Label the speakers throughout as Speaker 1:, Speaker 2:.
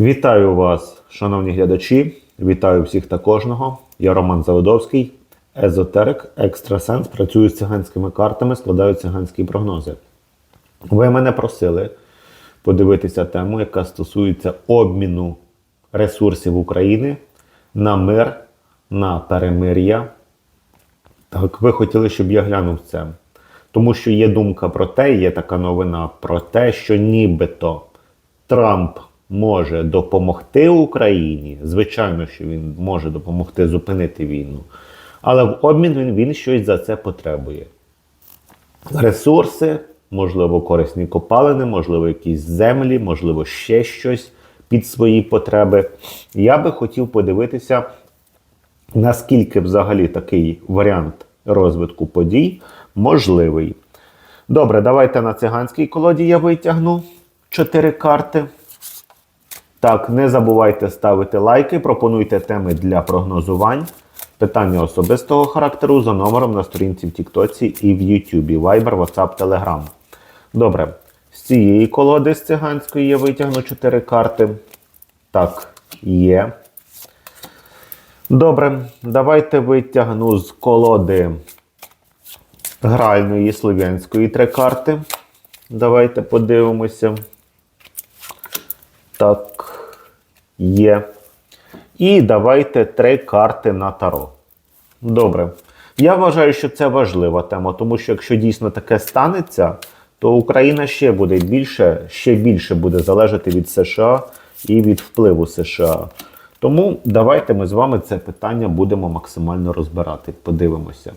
Speaker 1: Вітаю вас, шановні глядачі. Вітаю всіх та кожного. Я Роман Заводовський, езотерик, екстрасенс. Працюю з циганськими картами, складаю циганські прогнози. Ви мене просили подивитися тему, яка стосується обміну ресурсів України на мир, на перемир'я. Так, ви хотіли, щоб я глянув це. Тому що є думка про те, є така новина про те, що нібито Трамп може допомогти Україні. Звичайно, що він може допомогти зупинити війну. Але в обмін він, він щось за це потребує. Ресурси, можливо, корисні копалини, можливо, якісь землі, можливо, ще щось під свої потреби. Я би хотів подивитися, наскільки взагалі такий варіант розвитку подій можливий. Добре, давайте на циганській колоді я витягну чотири карти. Так, не забувайте ставити лайки, пропонуйте теми для прогнозувань. Питання особистого характеру за номером на сторінці в Тіктоці і в Ютубі. Viber, WhatsApp, Telegram. Добре. З цієї колоди з циганської я витягну 4 карти. Так, є. Добре, давайте витягну з колоди гральної слов'янської три карти. Давайте подивимося. Так, є. І давайте три карти на таро. Добре. Я вважаю, що це важлива тема, тому що якщо дійсно таке станеться, то Україна ще буде більше, ще більше буде залежати від США і від впливу США. Тому давайте ми з вами це питання будемо максимально розбирати. Подивимося.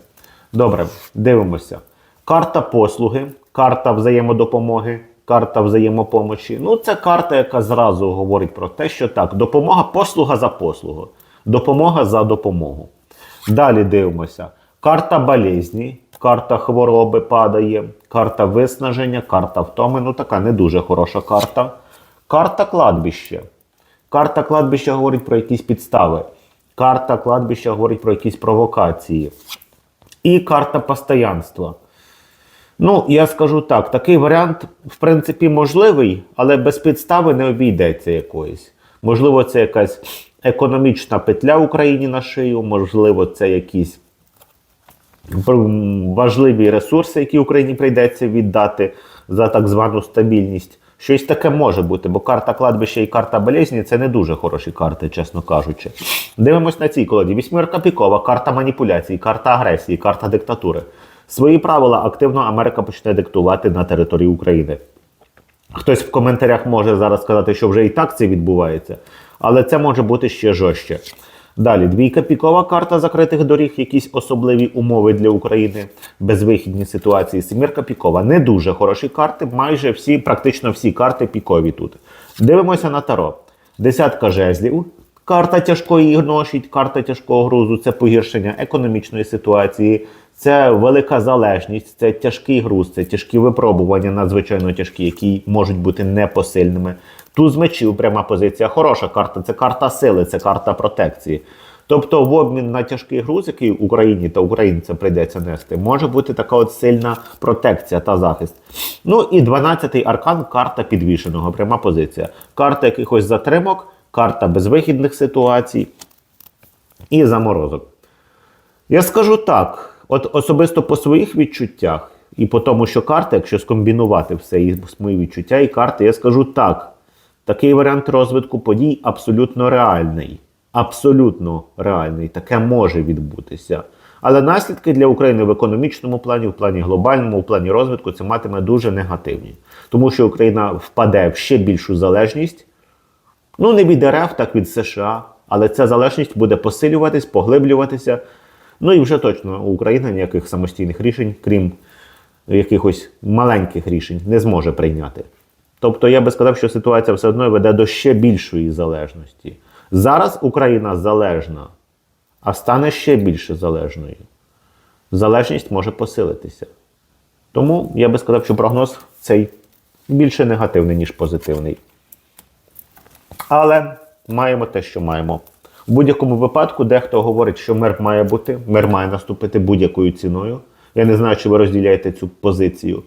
Speaker 1: Добре, дивимося. Карта послуги, карта взаємодопомоги, карта взаємопомочі. Ну, це карта, яка зразу говорить про те, що так, допомога, послуга за послугу, допомога за допомогу. Далі дивимося. Карта болезні, карта хвороби падає, карта виснаження, карта втоми. Ну, така не дуже хороша карта. Карта кладбище. Карта кладбища говорить про якісь підстави. Карта кладбища говорить про якісь провокації. І карта постоянства. Ну, я скажу так, такий варіант, в принципі, можливий, але без підстави не обійдеться якоїсь. Можливо, це якась економічна петля Україні на шию, можливо, це якісь важливі ресурси, які Україні прийдеться віддати за так звану стабільність. Щось таке може бути, бо карта кладбища і карта болезні це не дуже хороші карти, чесно кажучи. Дивимось на цій колоді. Вісьмірка пікова, карта маніпуляцій, карта агресії, карта диктатури. Свої правила активно Америка почне диктувати на території України. Хтось в коментарях може зараз сказати, що вже і так це відбувається, але це може бути ще жорстче. Далі, двійка пікова карта закритих доріг, якісь особливі умови для України, безвихідні ситуації. Семірка пікова. Не дуже хороші карти, майже всі, практично всі карти пікові тут. Дивимося на таро. Десятка жезлів. Карта тяжкої ноші, карта тяжкого грузу це погіршення економічної ситуації, це велика залежність, це тяжкий груз, це тяжкі випробування, надзвичайно тяжкі, які можуть бути непосильними. Туз мечів, пряма позиція, хороша карта, це карта сили, це карта протекції. Тобто, в обмін на тяжкий груз, який Україні та українцям прийдеться нести, може бути така от сильна протекція та захист. Ну і 12-й аркан карта підвішеного, пряма позиція. Карта якихось затримок, карта безвихідних ситуацій і заморозок. Я скажу так: от особисто по своїх відчуттях, і по тому, що карта, якщо скомбінувати все і мої відчуття і карти, я скажу так. Такий варіант розвитку подій абсолютно реальний. Абсолютно реальний. Таке може відбутися. Але наслідки для України в економічному плані, в плані глобальному, в плані розвитку це матиме дуже негативні. Тому що Україна впаде в ще більшу залежність. Ну, не від РФ, так від США. Але ця залежність буде посилюватись, поглиблюватися. Ну і вже точно Україна ніяких самостійних рішень, крім якихось маленьких рішень, не зможе прийняти. Тобто я би сказав, що ситуація все одно веде до ще більшої залежності. Зараз Україна залежна, а стане ще більше залежною. Залежність може посилитися. Тому я би сказав, що прогноз цей більше негативний, ніж позитивний. Але маємо те, що маємо. У будь-якому випадку дехто говорить, що мир має бути, мир має наступити будь-якою ціною. Я не знаю, чи ви розділяєте цю позицію.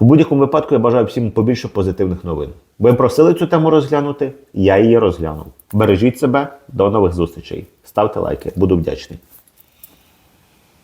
Speaker 1: В будь-якому випадку я бажаю всім побільше позитивних новин. Ви просили цю тему розглянути, я її розглянув. Бережіть себе, до нових зустрічей. Ставте лайки, буду вдячний.